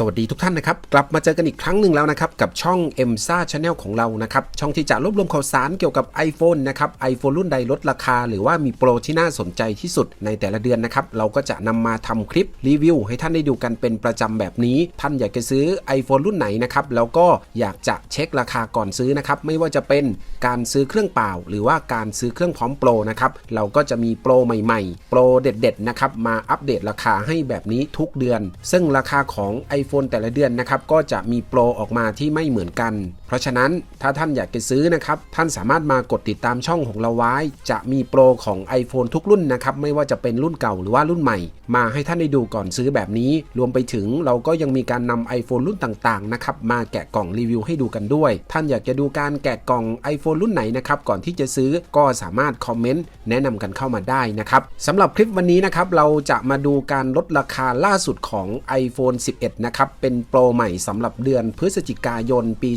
สวัสดีทุกท่านนะครับ กลับมาเจอกันอีกครั้งหนึ่งแล้วนะครับ กับช่อง m s a Channel ของเรานะครับ ช่องที่จะรวบรวมข่าวสารเกี่ยวกับ iPhone นะครับ iPhone รุ่นใดลดราคา หรือว่ามีโปรที่น่าสนใจที่สุดในแต่ละเดือนนะครับ เราก็จะนำมาทำคลิปรีวิว ให้ท่านได้ดูกันเป็นประจำแบบนี้ ท่านอยากจะซื้อ iPhone รุ่นไหนนะครับ แล้วก็อยากจะเช็คราคาก่อนซื้อนะครับ ไม่ว่าจะเป็นการซื้อเครื่องเปล่า หรือว่าการซื้อเครื่องพร้อมโปรนะครับ เราก็จะมีโปรใหม่ ๆ โปรเด็ดๆนะครับ มาอัปเดตราคาให้แบบนี้ทุกเดือน ซึ่งราคาของ iPhone แต่ละเดือนนะครับก็จะมีโปรออกมาที่ไม่เหมือนกัน เพราะฉะนั้นถ้าท่านอยากจะซื้อนะครับท่านสามารถมากดติดตามช่องของเราไว้ จะมีโปรของ iPhone ทุกรุ่นนะครับไม่ว่าจะเป็นรุ่นเก่าหรือว่ารุ่นใหม่ มาให้ท่านได้ดูก่อนซื้อแบบนี้ รวมไปถึงเราก็ยังมีการนำ iPhone รุ่นต่างๆนะครับมาแกะกล่องรีวิวให้ดูกันด้วย ท่านอยากจะดูการแกะกล่อง iPhone รุ่นไหนนะครับก่อนที่จะซื้อก็สามารถคอมเมนต์แนะนำกันเข้ามาได้นะครับสำหรับคลิปวันนี้นะครับเราจะมาดูการลดราคาล่าสุดของ iPhone 11นะครับเป็นโปรใหม่สำหรับเดือนพฤศจิกายนปี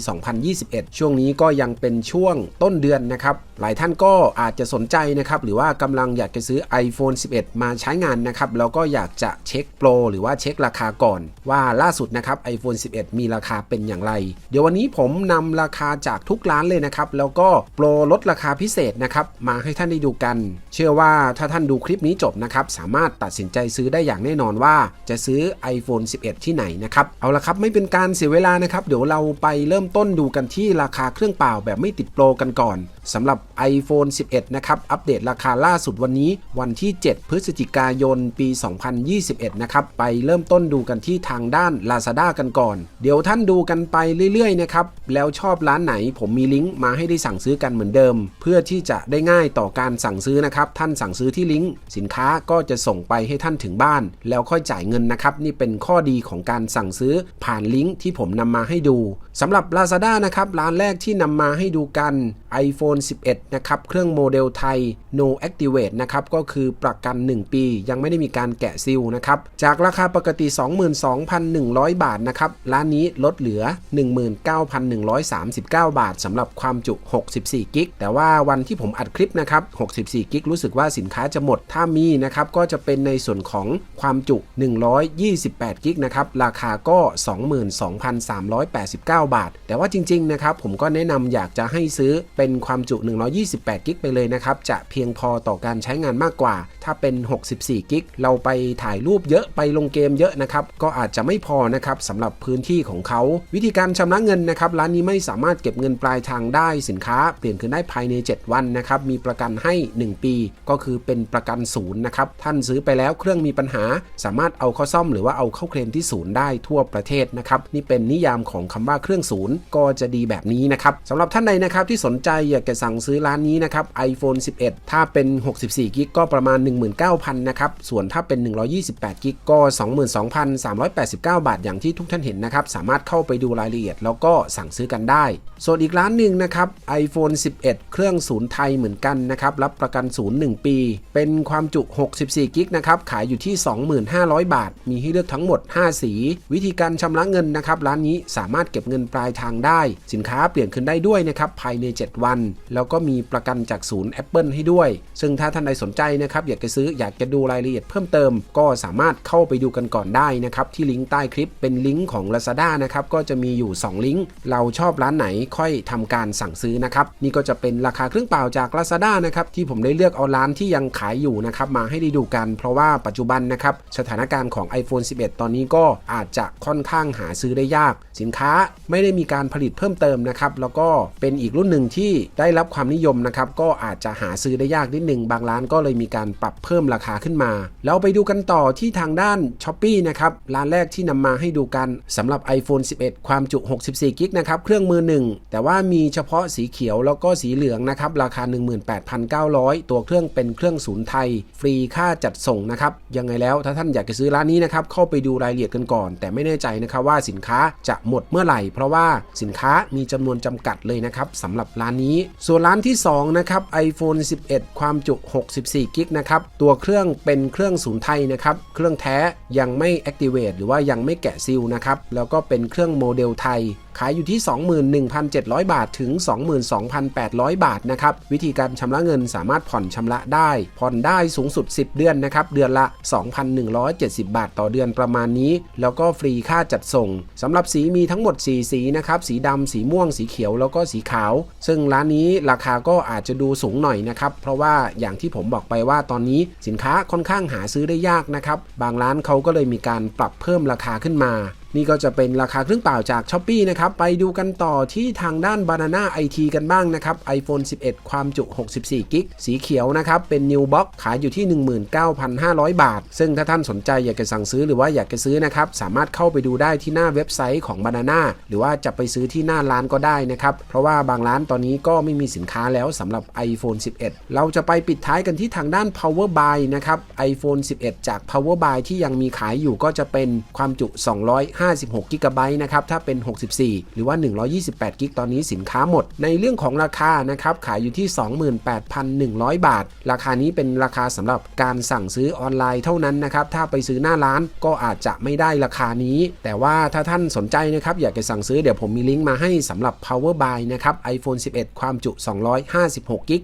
2021 ช่วงนี้ก็ยังเป็นช่วงต้นเดือนนะครับ หลายท่านก็อาจจะสนใจนะครับ หรือว่ากำลังอยากจะซื้อ iPhone 11 มาใช้งานนะครับ แล้วก็อยากจะเช็คโปรหรือว่าเช็คราคาก่อน ว่าล่าสุดนะครับ iPhone 11 มีราคาเป็นอย่างไร เดี๋ยววันนี้ผมนำราคาจากทุกร้านเลยนะครับ แล้วก็โปรลดราคาพิเศษนะครับ มาให้ท่านได้ดูกัน เชื่อว่าถ้าท่านดูคลิปนี้จบนะครับ สามารถตัดสินใจซื้อได้อย่างแน่นอนว่า จะซื้อ iPhone 11 ที่ไหนนะครับครับ เอาละครับ ไม่เป็นการเสียเวลานะครับ เดี๋ยวเราไปเริ่มต้นดูกันที่ราคาเครื่องเปล่าแบบไม่ติดโปรกันก่อนสำหรับ iPhone 11 นะครับ อัปเดตราคาล่าสุดวันนี้ วันที่ 7 พฤศจิกายน ปี 2021 นะครับ ไปเริ่มต้นดูกันที่ทางด้าน Lazada กันก่อน เดี๋ยวท่านดูกันไปเรื่อยๆ นะครับ แล้วชอบร้านไหนผมมีลิงก์มาให้ได้สั่งซื้อกันเหมือนเดิม เพื่อที่จะได้ง่ายต่อการสั่งซื้อนะครับ ท่านสั่งซื้อที่ลิงก์สินค้าก็จะส่งไปให้ท่านถึงบ้าน แล้วค่อยจ่ายเงินนะครับ นี่เป็นข้อดีของการสั่งสั่งซื้อผ่านลิงก์ที่ผมนำมาให้ดูสำหรับ Lazada นะครับร้านแรกที่นำมาให้ดูกัน iPhone 11 นะครับ เครื่องโมเดลไทย No Activate นะครับ ก็คือประกัน 1 ปี ยังไม่ได้มีการแกะซิลนะครับ จากราคาปกติ 22,100 บาทนะครับ ร้านนี้ลดเหลือ 19,139 บาทสำหรับความจุ 64 กิก แต่ว่าวันที่ผมอัดคลิปนะครับ 64 กิก รู้สึกว่าสินค้าจะหมด ถ้ามีนะครับ ก็จะเป็นในส่วนของความจุ 128 กิกนะครับ ราคาก็ 22,389 บาท แต่ว่าจริงๆนะครับผมก็แนะนำอยากจะให้ซื้อเป็นความจุ 128 กิกไปเลยนะครับ จะเพียงพอต่อการใช้งานมากกว่า ถ้าเป็น 64 กิก เราไปถ่ายรูปเยอะไปลงเกมเยอะนะครับ ก็อาจจะไม่พอนะครับสำหรับพื้นที่ของเขา วิธีการชำระเงินนะครับ ร้านนี้ไม่สามารถเก็บเงินปลายทางได้สินค้า เปลี่ยนคืนได้ภายใน 7 วันนะครับ มีประกันให้ 1 ปี ก็คือเป็นประกันศูนย์นะครับ ท่านซื้อไปแล้วเครื่องมีปัญหา สามารถเอาเข้าซ่อมหรือว่าเอาเข้าเคลมที่ศูนย์ได้ทั่วประเทศนะครับนี่เป็นนิยามของคำว่าเครื่องศูนย์ก็จะดีแบบนี้นะครับสำหรับท่านใดนะครับที่สนใจอยากจะสั่งซื้อร้านนี้นะครับ iPhone 11 ถ้าเป็น 64กิกก็ประมาณ 19,000นะครับส่วนถ้าเป็น 128กิกก็ 22,389 บาท อย่างที่ทุกท่านเห็นนะครับสามารถเข้าไปดูรายละเอียด แล้วก็สั่งซื้อกันได้ ส่วนอีกร้านหนึ่งนะครับ iPhone 11 เครื่องศูนย์ไทยเหมือนกันนะครับรับประกันศูนย์1ปี เป็นความจุ 64กิกนะครับขายอยู่ที่ 25,000บาท มีให้เลือกทั้งหมด 5 สีวิธีการชำระเงินนะครับร้านนี้สามารถเก็บเงินปลายทางได้ สินค้าเปลี่ยนคืนได้ด้วยนะครับภายใน 7 วัน แล้วก็มีประกันจากศูนย์ Apple ให้ด้วย ซึ่งถ้าท่านใดสนใจนะครับอยากจะซื้ออยากจะดูรายละเอียดเพิ่มเติม ก็สามารถเข้าไปดูกันก่อนได้นะครับที่ลิงก์ใต้คลิปเป็นลิงก์ของ Lazada นะครับก็จะมีอยู่ 2 ลิงก์ เราชอบร้านไหนค่อยทำการสั่งซื้อนะครับนี่ก็จะเป็นราคาเครื่องเปล่าจาก Lazada นะครับที่ผมได้เลือกเอาร้านที่ยังขายอยู่นะครับมาให้ได้ดูกัน เพราะว่าปัจจุบันนะครับสถานการณ์ของ iPhone 11 ตอนนี้ก็อาจจะค่อนข้างหาซื้อได้ยาก สินค้าไม่ได้มีการผลิตเพิ่มเติมนะครับแล้วก็เป็นอีกรุ่นหนึ่งที่ได้รับความนิยมนะครับก็อาจจะหาซื้อได้ยากนิดหนึ่งบางร้านก็เลยมีการปรับเพิ่มราคาขึ้นมา เราไปดูกันต่อที่ทางด้าน s h อ p e e นะครับร้านแรกที่นำมาให้ดูกันสำหรับ iPhone 11 ความจุ 64กิกนะครับเครื่องมือหนึ่งแต่ว่ามีเฉพาะสีเขียวแล้วก็สีเหลืองนะครับราคา 18,900 ตัวเครื่องเป็นเครื่องศูนย์ไทย ฟรีค่าจัดส่งนะครับยังไงแล้วถ้าท่านอยากจะซื้อร้านนี้นะครับเข้าไปดูรายละเอียดกันก่อนแต่ไม่แน่ใจนะครับว่าสินค้าจะหมดเมื่อไหร่ เพราะว่าสินค้ามีจำนวนจำกัดเลยนะครับสำหรับร้านนี้ ส่วนร้านที่2นะครับ iPhone 11 ความจุ 64กิกนะครับตัวเครื่องเป็นเครื่องศูนย์ไทยนะครับเครื่องแท้ยังไม่ Activate หรือว่ายังไม่แกะซิลนะครับแล้วก็เป็นเครื่องโมเดลไทยขายอยู่ที่ 21,700 บาทถึง 22,800 บาทนะครับ วิธีการชำระเงินสามารถผ่อนชำระได้ ผ่อนได้สูงสุด 10 เดือนนะครับ เดือนละ 2,170 บาทต่อเดือนประมาณนี้ แล้วก็ฟรีค่าจัดส่งสำหรับสีมีทั้งหมด 4 สีนะครับ สีดำสีม่วง สีเขียว แล้วก็สีขาว ซึ่งร้านนี้ราคาก็อาจจะดูสูงหน่อยนะครับ เพราะว่าอย่างที่ผมบอกไปว่าตอนนี้สินค้าค่อนข้างหาซื้อได้ยากนะครับ บางร้านเขาก็เลยมีการปรับเพิ่มราคาขึ้นมา นี่ก็จะเป็นราคาเครื่องเปล่าจาก s h อ p e e นะครับ ไปดูกันต่อที่ทางด้าน Banana IT กันบ้างนะครับ iPhone 11 ความจุ 64 กิก สีเขียวนะครับ เป็น New Box ขายอยู่ที่ 19,500 บาท ซึ่งถ้าท่านสนใจอยากจะสั่งซื้อหรือว่าอยากจะซื้อนะครับ สามารถเข้าไปดูได้ที่หน้าเว็บไซต์ของ Banana หรือว่าจะไปซื้อที่หน้าร้านก็ได้นะครับ เพราะว่าบางร้านตอนนี้ก็ไม่มีสินค้าแล้วสำหรับ iPhone 11 เราจะไปปิดท้ายกันที่ทางด้าน Power Buy นะครับ iPhone 11 จาก Power Buy ที่ยังมีขายอยู่ก็จะเป็นความจุ 200 56กิกะไบต์นะครับ ถ้าเป็น 64 หรือว่า 128กิกตอนนี้สินค้าหมด ในเรื่องของราคานะครับ ขายอยู่ที่ 28,100 บาท ราคานี้เป็นราคาสำหรับการสั่งซื้อออนไลน์เท่านั้นนะครับ ถ้าไปซื้อหน้าร้านก็อาจจะไม่ได้ราคานี้ แต่ว่าถ้าท่านสนใจนะครับ อยากจะสั่งซื้อเดี๋ยวผมมีลิงก์มาให้สำหรับ Power Buy นะครับ iPhone 11 ความจุ 256กิก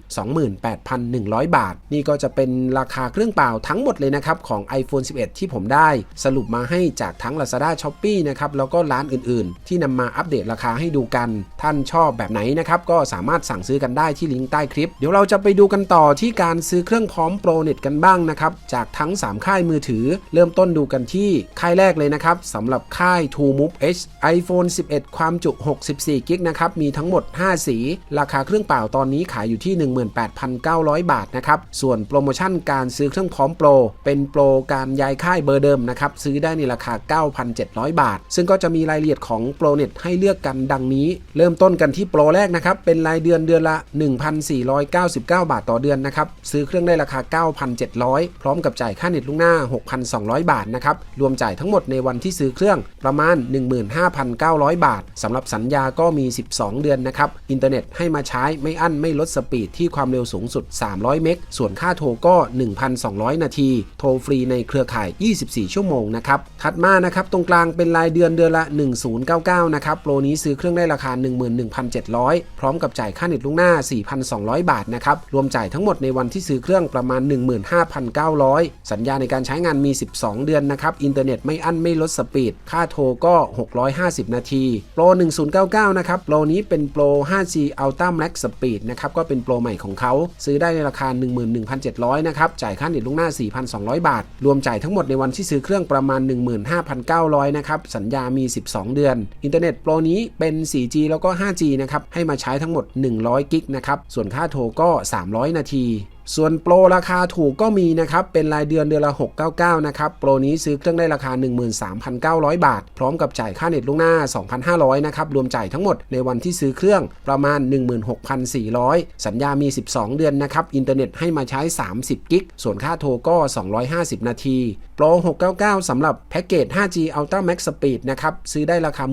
28,100 บาท นี่ก็จะเป็นราคาเครื่องเปล่าทั้งหมดเลยนะครับของ iPhone 11 ที่ผมได้ สรุปมาให้จากทั้ง Lazada Lazada s h o p e e นะครับแล้วก็ร้านอื่นๆ ที่นำมาอัปเดตราคาให้ดูกัน ท่านชอบแบบไหนนะครับก็สามารถสั่งซื้อกันได้ที่ลิงก์ใต้คลิป เดี๋ยวเราจะไปดูกันต่อที่การซื้อเครื่องพร้อมโปรเน็ตกันบ้างนะครับจากทั้ง 3 ค่ายมือถือ เริ่มต้นดูกันที่ค่ายแรกเลยนะครับสำหรับค่าย t o Move H iPhone 11 ความจุ 64 กิกนะครับมีทั้งหมด 5 สี ราคาเครื่องเปล่าตอนนี้ขายอยู่ที่ 18,900 บาทนะครับส่วนโปรโมชั่นการซื้อเครื่องพร้อมโปร เป็นโปรการย้ายค่ายเบอร์เดิมนะครับซื้อได้ในราคา 9,700บาท ซึ่งก็จะมีรายละเอียดของโปรเน็ตให้เลือกกันดังนี้ เริ่มต้นกันที่โปรแรกนะครับ เป็นรายเดือนเดือนละ 1,499 บาทต่อเดือนนะครับ ซื้อเครื่องได้ราคา 9,700 พร้อมกับจ่ายค่าเน็ตล่วงหน้า 6,200 บาทนะครับ รวมจ่ายทั้งหมดในวันที่ซื้อเครื่องประมาณ 15,900 บาทสำหรับสัญญาก็มี 12 เดือนนะครับ อินเทอร์เน็ตให้มาใช้ไม่อั้นไม่ลดสปีดที่ความเร็วสูงสุด 300 เมก ส่วนค่าโทรก็ 1,200 นาที โทรฟรีในเครือข่าย 24 ชั่วโมงนะครับ ถัดมานะครับ ตรงกลางเป็นรายเดือนเดือนละ 1099 นะครับ โปรนี้ซื้อเครื่องได้ราคา 11,700 พร้อมกับจ่ายค่าเน็ตล่วงหน้า 4,200 บาทนะครับ รวมจ่ายทั้งหมดในวันที่ซื้อเครื่องประมาณ 15,900 สัญญาในการใช้งานมี 12 เดือนนะครับ อินเทอร์เน็ตไม่อั้นไม่ลดสปีด ค่าโทรก็ 650 นาที โปร 1099 นะครับ โปรนี้เป็นโปร 5G Ultra Max Speed นะครับ ก็เป็นโปรใหม่ของเขา ซื้อได้ในราคา 11,700 นะครับ จ่ายค่าเน็ตล่วงหน้า 4,200 บาท รวมจ่ายทั้งหมดในวันที่ซื้อเครื่องประมาณ 15,900 นะครับสัญญามี 12 เดือน อินเทอร์เน็ตโปรนี้เป็น 4G แล้วก็ 5G นะครับให้มาใช้ทั้งหมด 100 กิกนะครับส่วนค่าโทรก็ 300 นาที ส่วนโปรราคาถูกก็มีนะครับ เป็นรายเดือนเดือนละ 699 นะครับ โปรนี้ซื้อเครื่องได้ราคา 13,900 บาท พร้อมกับจ่ายค่าเน็ตล่วงหน้า 2,500 นะครับ รวมจ่ายทั้งหมดในวันที่ซื้อเครื่องประมาณ 16,400 สัญญามี 12 เดือนนะครับ อินเทอร์เน็ตให้มาใช้ 30 กิก ส่วนค่าโทรก็ 250 นาที โปร 699 สำหรับแพ็กเกจ 5G Ultra Max Speed นะครับ ซื้อได้ราคา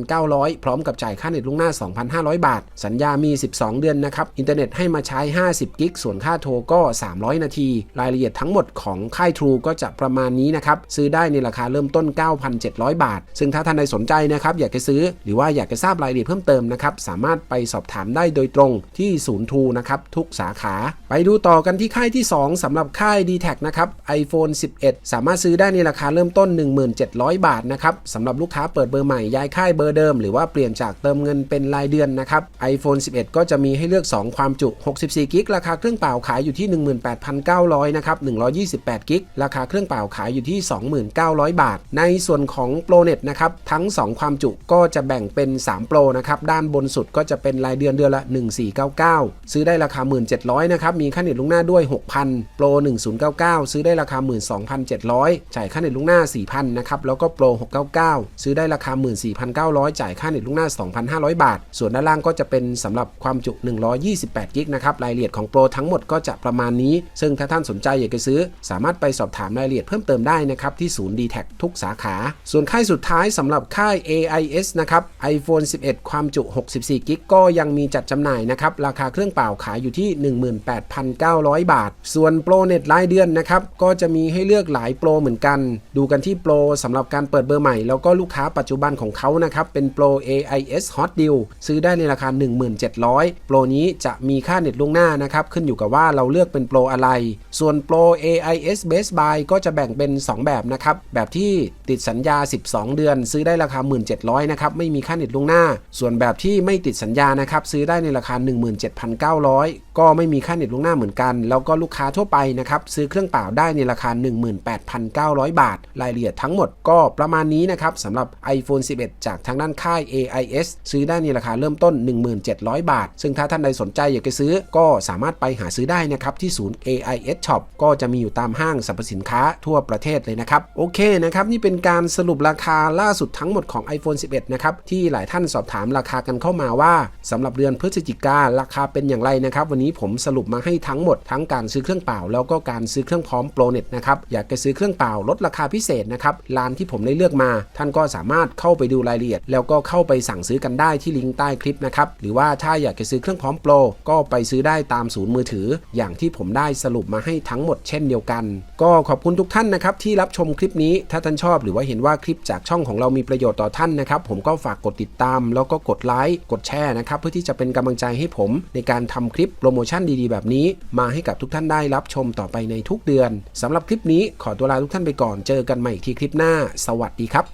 13,900 พร้อมกับจ่ายค่าเน็ตล่วงหน้า 2,500 บาท สัญญามี 12 เดือนนะครับ อินเทอร์เน็ตให้มาใช้ 50 กิก ส่วนค่าโทรก็ 300 นาที รายละเอียดทั้งหมดของค่าย True ก็จะประมาณนี้นะครับ ซื้อได้ในราคาเริ่มต้น 9,700 บาท ซึ่งถ้าท่านใดสนใจนะครับ อยากจะซื้อหรือว่าอยากจะทราบรายละเอียดเพิ่มเติมนะครับ สามารถไปสอบถามได้โดยตรงที่ศูนย์ True นะครับทุกสาขา ไปดูต่อกันที่ค่ายที่ 2สำหรับค่าย d t แทนะครับ iPhone 11 สามารถซื้อได้ในราคาเริ่มต้น 1700 บาทนะครับสำหรับลูกค้าเปิดเบอร์ใหม่ย้ายค่ายเบอร์เดิม หรือว่าเปลี่ยนจากเติมเงินเป็นรายเดือนนะครับ iPhone 11 ก็จะมีให้เลือก 2 ความจุ 64กิกราคาเครื่องเปล่าขายายอยู่ที่ 18,900 นะครับ 128 กิก ราคาเครื่องเปล่าขายอยู่ที่ 2,900 บาท ในส่วนของโปรเน็ตนะครับ ทั้ง 2 ความจุก็จะแบ่งเป็น3โปรนะครับ ด้านบนสุดก็จะเป็นรายเดือนเดือนละ 1499 ซื้อได้ราคา 1700 นะครับ มีค่าเน็ตลุงหน้าด้วย 6,000โปร1099 ซื้อได้ราคา 12,700 จ่ายค่าเน็ตลุงหน้า 4,000 นะครับ แล้วก็โปร699 ซื้อได้ราคา 14,900 จ่ายค่าเน็ตลุงหน้า 2,500 บาท ส่วนด้านล่างก็จะเป็นสำหรับความจุ 128 กิกนะครับ รายละเอียดของโปรทั้งหมดก็จะจะประมาณนี้ ซึ่งถ้าท่านสนใจอยากจะซื้อ สามารถไปสอบถามรายละเอียดเพิ่มเติมได้นะครับที่ศูนย์ d t แททุกสาขา ส่วนค่ายสุดท้ายสำหรับค่าย AIS นะครับ iPhone 11 ความจุ 64กิกก็ยังมีจัดจำหน่ายนะครับราคาเครื่องเปล่าขายอยู่ที่ 18,900 บาท ส่วนโปรเน็ตรายเดือนนะครับก็จะมีให้เลือกหลายโปรเหมือนกัน ดูกันที่โปรสำหรับการเปิดเบอร์ใหม่ แล้วก็ลูกค้าปัจจุบันของเขานะครับเป็นโปร AIS Hot Deal ซื้อได้ในราคา 1700โปรนี้จะมีค่าเน็ตล่วงหน้านะครับขึ้นอยู่กับว่าเราเลือกเป็นโปรอะไร ส่วนโปร AIS Best Buy ก็จะแบ่งเป็น 2 แบบนะครับ แบบที่ติดสัญญา 12 เดือน ซื้อได้ราคา 1700นะครับ ไม่มีค่าเน็ตล่วงหน้า ส่วนแบบที่ไม่ติดสัญญานะครับ ซื้อได้ในราคา 17,900ก็ไม่มีค่าเน็ตล่วงหน้าเหมือนกัน แล้วก็ลูกค้าทั่วไปนะครับซื้อเครื่องเปล่าได้ในราคา 18,900 บาท รายละเอียดทั้งหมดก็ประมาณนี้นะครับสำหรับ iPhone 11 จากทางด้านค่าย AIS ซื้อได้ในราคาเริ่มต้น 1700 บาท ซึ่งถ้าท่านใดสนใจอยากจะซื้อก็สามารถไปหาซื้อได้นะครับที่ศูนย์ AIS Shop ก็จะมีอยู่ตามห้างสรรพสินค้าทั่วประเทศเลยนะครับ โอเคนะครับ นี่เป็นการสรุปราคาล่าสุดทั้งหมดของ iPhone 11 นะครับ ที่หลายท่านสอบถามราคากันเข้ามาว่าสำหรับเดือนพฤศจิการาคาเป็นอย่างไรนะครับวันนี้ผมสรุปมาให้ทั้งหมดทั้งการซื้อเครื่องเปล่า แล้วก็การซื้อเครื่องพร้อมโปรเน็ตนะครับอยากจะซื้อเครื่องเปล่าลดราคาพิเศษนะครับร้านที่ผมได้เลือกมา ท่านก็สามารถเข้าไปดูรายละเอียด แล้วก็เข้าไปสั่งซื้อกันได้ที่ลิงก์ใต้คลิปนะครับหรือว่าถ้าอยากจะซื้อเครื่องพร้อมโปรก็ไปซื้อได้ตามศูนย์มือถือ อย่างที่ผมได้สรุปมาให้ทั้งหมดเช่นเดียวกัน ก็ขอบคุณทุกท่านนะครับที่รับชมคลิปนี้ถ้าท่านชอบหรือว่าเห็นว่าคลิปจากช่องของเรามีประโยชน์ต่อท่านนะครับผมก็ฝากกดติดตาม แล้วก็กดไลค์กดแชร์นะครับเพื่อที่จะเป็นกำลังใจให้ผมในการทำคลิปโปรโมชั่นดีๆ แบบนี้ มาให้กับทุกท่านได้รับชมต่อไปในทุกเดือนสำหรับคลิปนี้ขอตัวลาทุกท่านไปก่อนเจอกันใหม่อีกทีคลิปหน้า สวัสดีครับ